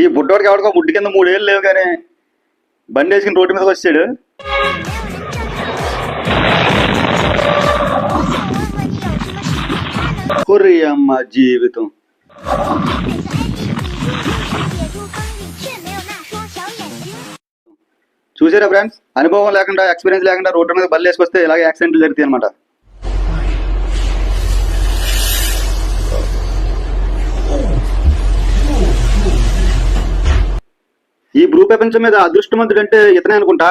ఈ బుడ్డోడికి ఎవరికో బుడ్డి కింద మూడేళ్ళు లేవు కానీ బండి వేసుకుని రోడ్డు మీదకి వచ్చాడు. కుర్రి అమ్మ జీవితం. చూసారా ఫ్రెండ్స్ అనుభవం లేకుండా ఎక్స్పీరియన్స్ లేకుండా రోడ్డు మీద బల్లేసుకొస్తే ఇలాగే యాక్సిడెంట్లు జరుగుతాయి అనమాట ఈ భూ ప్రపంచం మీద అదృష్టవంతుడు అంటే ఇతనే అనుకుంటా?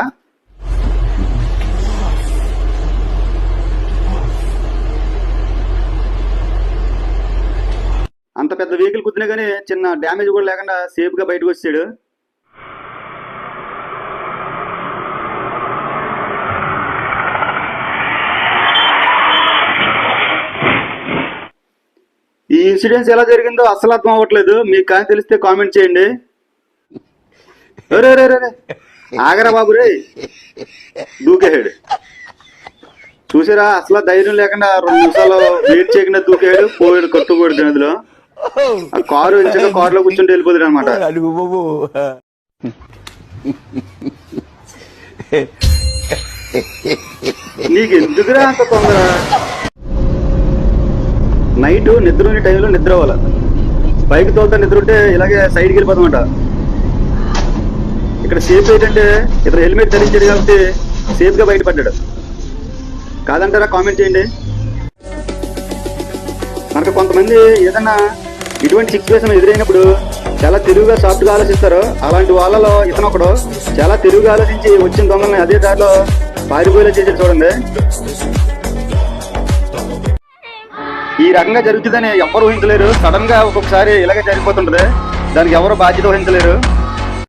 అంత పెద్ద వెహికల్ కుదినా కానీ చిన్న డ్యామేజ్ కూడా లేకుండా సేఫ్గా బయటకు వచ్చాడు ఈ ఇన్సిడెంట్స్ ఎలా జరిగిందో అసలు అర్థం అవ్వట్లేదు. మీకు కానీ తెలిస్తే కామెంట్ చేయండి. ఆగరా బాబు రే. దూకేహాడు చూసారా? అసలు ధైర్యం లేకుండా రెండు నిమిషాలు వెయిట్ చేయకుండా దూకేహాడు పోయాడు కట్టుకోడు నదిలో ఆ కారు ఎంచగా కారులో కూర్చుంటే వెళ్ళిపోతాడు అనమాట నీకు ఎందుకురా అంత తొందర? నైట్ నిద్ర ఉన్న టైంలో నిద్ర అవ్వాలి. బైక్ తోలుతా నిద్ర ఉంటే ఇలాగే సైడ్కి వెళ్ళిపోతామంట. ఇక్కడ సేఫ్ ఏంటంటే ఇతను హెల్మెట్ ధరించాడు కాబట్టి సేఫ్గా బయటపడ్డాడు. కాదంటారా? కామెంట్ చేయండి. మనకు కొంతమంది ఏదన్నా ఇటువంటి సిచ్యువేషన్ ఎదురైనప్పుడు చాలా తెలివిగా సాఫ్ట్గా ఆలోచిస్తారు. అలాంటి వాళ్ళలో ఇతను ఒకడు చాలా తెలివిగా ఆలోచించి వచ్చిన దొంగల్ని అదే దారిలో పారిపోయేలా చేసి చూడండి. ఈ రకంగా జరుగుతుందని ఎవరు ఊహించలేరు. సడన్గా ఒక్కొక్కసారి ఇలాగే జరిగిపోతుంటది. దానికి ఎవరు బాధ్యత వహించలేరు.